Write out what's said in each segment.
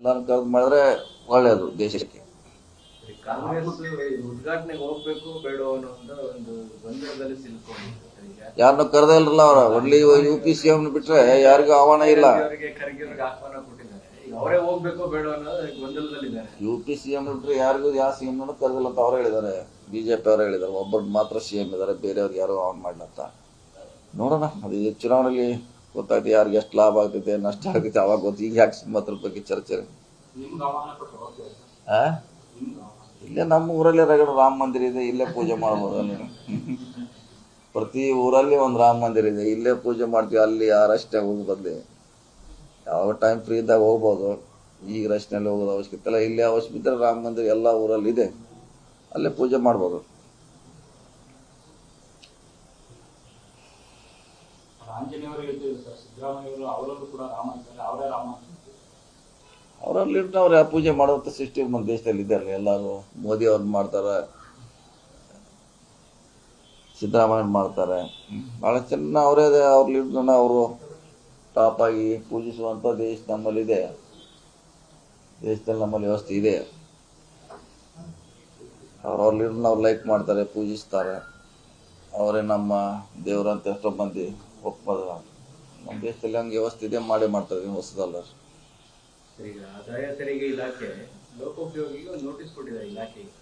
ಎಲ್ಲಾನು ಕರೆದು ಮಾಡಿದ್ರೆ ಒಳ್ಳೆಯದು ದೇಶಕ್ಕೆ. ಕಾಂಗ್ರೆಸ್ ಉದ್ಘಾಟನೆಗೆ ಹೋಗ್ಬೇಕು ಬೇಡ ಅನ್ನೋ ಒಂದು ಒಂದು ಗೊಂದಲದಲ್ಲಿ ಸಿಲ್ಕೊಂಡಿತ್ತು ಈಗ ಯಾರನ್ನು ಕರೆದೇ ಇಲ್ಲ ಅವ್ರ. ಒಡ್ಲಿ ಯು ಪಿ ಸಿ ಎಂ ಬಿಟ್ರೆ ಯಾರಿಗೂ ಆಹ್ವಾನ ಇಲ್ಲ. ಅವರಿಗೆ ಖರ್ಗೆಯವ್ರಿಗೆ ಆಹ್ವಾನ ಕೊಟ್ಟಿದ್ದಾರೆ. ಈಗ ಅವರೇ ಹೋಗ್ಬೇಕು ಬೇಡ ಅನ್ನೋ ಗೊಂದಲದಲ್ಲಿದ್ದಾರೆ. ಯು ಪಿ ಸಿ ಎಂ ಬಿಟ್ರೆ ಯಾರಿಗೂ ಯಾವ ಸಿ ಎಂ ಕರೆದಿಲ್ಲ ಅಂತ ಅವ್ರು ಹೇಳಿದ್ದಾರೆ. ಬಿಜೆಪಿ ಅವರು ಹೇಳಿದ್ದಾರೆ. ಒಬ್ಬರು ಮಾತ್ರ ಸಿ ಎಂ ಇದ್ದಾರೆ. ಬೇರೆಯವ್ರಿಗೆ ಯಾರು ಆನ್ ಮಾಡ್ಲತ್ತ ಅಂತ. ನೋಡೋಣ. ಅದು ಚುನಾವಣೆಯಲ್ಲಿ ಗೊತ್ತಾಗ್ತದೆ ಯಾರಿಗೆ ಎಷ್ಟು ಲಾಭ ಆಗ್ತೈತೆ ನಷ್ಟ ಆಗ್ತೈತೆ ಅವಾಗ ಗೊತ್ತು. ಈಗ ಯಾಕೆ ಅದ್ರ ಬಗ್ಗೆ ಚರ್ಚೆ ಆ? ಇಲ್ಲೇ ನಮ್ಮ ಊರಲ್ಲಿ ರಗಡ ರಾಮ ಮಂದಿರ ಇದೆ ಇಲ್ಲೇ ಪೂಜೆ ಮಾಡ್ಬೋದು ಅಲ್ಲಿ. ಪ್ರತಿ ಊರಲ್ಲಿ ಒಂದು ರಾಮ ಮಂದಿರ ಇದೆ ಇಲ್ಲೇ ಪೂಜೆ ಮಾಡ್ತೀವಿ ಅಲ್ಲಿ ಆ ರಸ್ತೆ ಹೋಗಿ ಬದಲಿ. ಯಾವ ಟೈಮ್ ಫ್ರೀ ಇದ್ದಾಗ ಹೋಗ್ಬೋದು. ಈಗ ರಸ್ತೆಯಲ್ಲಿ ಹೋಗೋದು ಅವಶ್ಯಕತೆ ಇಲ್ಲ. ಇಲ್ಲೇ ಅವಶ್ಯ ಇದ್ರೆ ರಾಮ ಮಂದಿರ ಎಲ್ಲ ಊರಲ್ಲಿ ಇದೆ ಅಲ್ಲೇ ಪೂಜೆ ಮಾಡ್ಬೋದು. ಆಂಜನೇಯವರು ಹೇಳ್ತಿದ್ರು ಸರ್ ಅವರಲ್ಲೂ. ಅವರಲ್ಲಿ ಪೂಜೆ ಮಾಡುವಂಥ ಸಿಸ್ಟಮ್ ನಮ್ಮ ದೇಶದಲ್ಲಿ ಇದ್ದಾರೆ, ಎಲ್ಲರೂ ಮೋದಿ ಅವ್ರು ಮಾಡ್ತಾರೆ ಸಿದ್ದರಾಮಯ್ಯ ಮಾಡ್ತಾರೆ. ಭಾಳ ಚೆನ್ನಾಗಿ ಅವರೇ ಅವ್ರ ಲೀಡ್ರನ್ನ ಅವರು ಟಾಪ್ ಆಗಿ ಪೂಜಿಸುವಂಥ ದೇಶ ನಮ್ಮಲ್ಲಿದೆ, ದೇಶದಲ್ಲಿ ನಮ್ಮಲ್ಲಿ ವ್ಯವಸ್ಥೆ ಇದೆ. ಅವ್ರವ್ರ ಲೀಡ್ರನ್ನ ಅವ್ರು ಲೈಕ್ ಮಾಡ್ತಾರೆ, ಪೂಜಿಸ್ತಾರೆ. ಅವರೇ ನಮ್ಮ ದೇವರಂತ ಎಷ್ಟೋ ಮಂದಿ ಒಪ್ಪದ ನಮ್ಮ ದೇಶದಲ್ಲಿ ಹಂಗೆ ವ್ಯವಸ್ಥೆ ಇದೆ ಮಾಡೇ ಮಾಡ್ತಾರೆ ಹೊಸದಲ್ಲ ಈಗ ಆದಾಯ ತೆರಿಗೆ ಇಲಾಖೆ ಲೋಕೋಪಯೋಗಿಗೆ ಒಂದು ನೋಟಿಸ್ ಕೊಟ್ಟಿದ್ದಾರೆ ಇಲಾಖೆಗೆ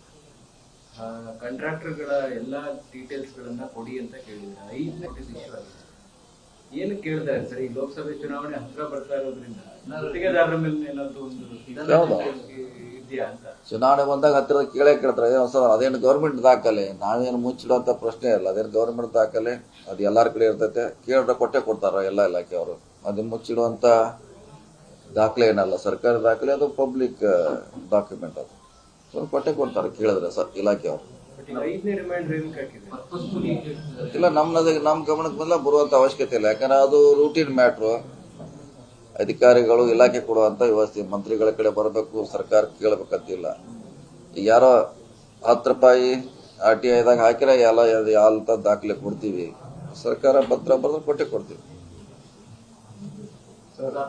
ಕಾಂಟ್ರಾಕ್ಟರ್ಗಳ ಎಲ್ಲಾ ಡೀಟೇಲ್ಸ್ ಗಳನ್ನ ಕೊಡಿ ಅಂತ ಕೇಳಿದ್ದಾರೆ ಐದು ನೋಟಿಸ್ ಇಶ್ಯೂ ಆಗಿದೆ. ಏನು ಕೇಳ್ತಾರೆ ಸರ್? ಈ ಲೋಕಸಭೆ ಚುನಾವಣೆ ಹತ್ರ ಬರ್ತಾ ಇರೋದ್ರಿಂದ ಗುತ್ತಿಗೆದಾರರ ಮೇಲೆ ಏನಾದ್ರು ಒಂದು ಚುನಾವಣೆ ಬಂದಾಗ ಹತ್ತಿರ ಕೇಳೇ ಕೇಳ್ತಾರೆ ಏನೋ ಸರ್ ಅದೇನು ಗೌರ್ಮೆಂಟ್ ದಾಖಲೆ ನಾವೇನು ಮುಚ್ಚಿಡುವಂಥ ಪ್ರಶ್ನೆ ಇಲ್ಲ ಅದೇನು ಗೌರ್ಮೆಂಟ್ ದಾಖಲೆ ಅದು ಎಲ್ಲರ ಕಡೆ ಇರ್ತೈತೆ ಕೇಳಿದ್ರೆ ಕೊಟ್ಟೆ ಕೊಡ್ತಾರ ಎಲ್ಲ ಇಲಾಖೆಯವರು ಅದು ಮುಚ್ಚಿಡುವಂಥ ದಾಖಲೆ ಏನಲ್ಲ ಸರ್ಕಾರಿ ದಾಖಲೆ ಅದು ಪಬ್ಲಿಕ್ ಡಾಕ್ಯುಮೆಂಟ್ ಅದು. ಸೊ ಕೊಟ್ಟೆ ಕೊಡ್ತಾರೆ ಕೇಳಿದ್ರೆ ಸರ್ ಇಲಾಖೆಯವರು ಇಲ್ಲ ನಮ್ಮ ನಮ್ಮ ಗಮನಕ್ಕೆ ಬಂದ ಬರುವಂಥ ಅವಶ್ಯಕತೆ ಇಲ್ಲ ಯಾಕಂದ್ರೆ ಅದು ರೂಟೀನ್ ಮ್ಯಾಟ್ರು ಅಧಿಕಾರಿಗಳು ಇಲಾಖೆ ಕೊಡುವಂತ ವ್ಯವಸ್ಥೆ. ಮಂತ್ರಿಗಳ ಕಡೆ ಬರಬೇಕು ಸರ್ಕಾರ ಕೇಳಬೇಕಂತಿಲ್ಲ. ಯಾರೋ ಹತ್ತು ರೂಪಾಯಿ ಆರ್ ಟಿ ಐದಾಗ ಹಾಕಿರ ಎಲ್ಲ ಯಾವ ದಾಖಲೆ ಕೊಡ್ತೀವಿ. ಸರ್ಕಾರ ಪತ್ರ ಬರೆದ್ರೆ ಕೊಟ್ಟೆ ಕೊಡ್ತೀವಿ. ಮಾಡ್ತಾರ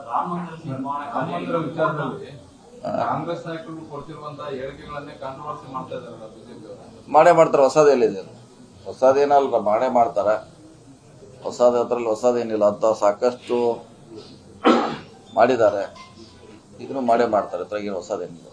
ಕಾಂಗ್ರೆಸ್ ನಾಯಕರು ಕೊಡ್ತಿರುವಂತಹ ಹೇಳಿಕೆಗಳನ್ನೇ ಕಾಂಟ್ರವರ್ಸಿ ಮಾಡ್ತಾ ಇದಾರಲ್ಲ ಬಿಜೆಪಿ ಅವರು. ಮಾಡೇ ಮಾಡ್ತಾರೆ ಹೊಸದೇನಿದೆ ಹೊಸದೇನಲ್ಲ ಮಾಡೇ ಮಾಡ್ತಾರೆ. ಹೊಸದ ಹೊಸದೇನಿಲ್ಲ ಅಂತ ಸಾಕಷ್ಟು ಮಾಡಿದ್ದಾರೆ. ಇದನ್ನು ಮಾಡೇ ಮಾಡ್ತಾರೆ. ಹೊಸದೇನಿಲ್ಲ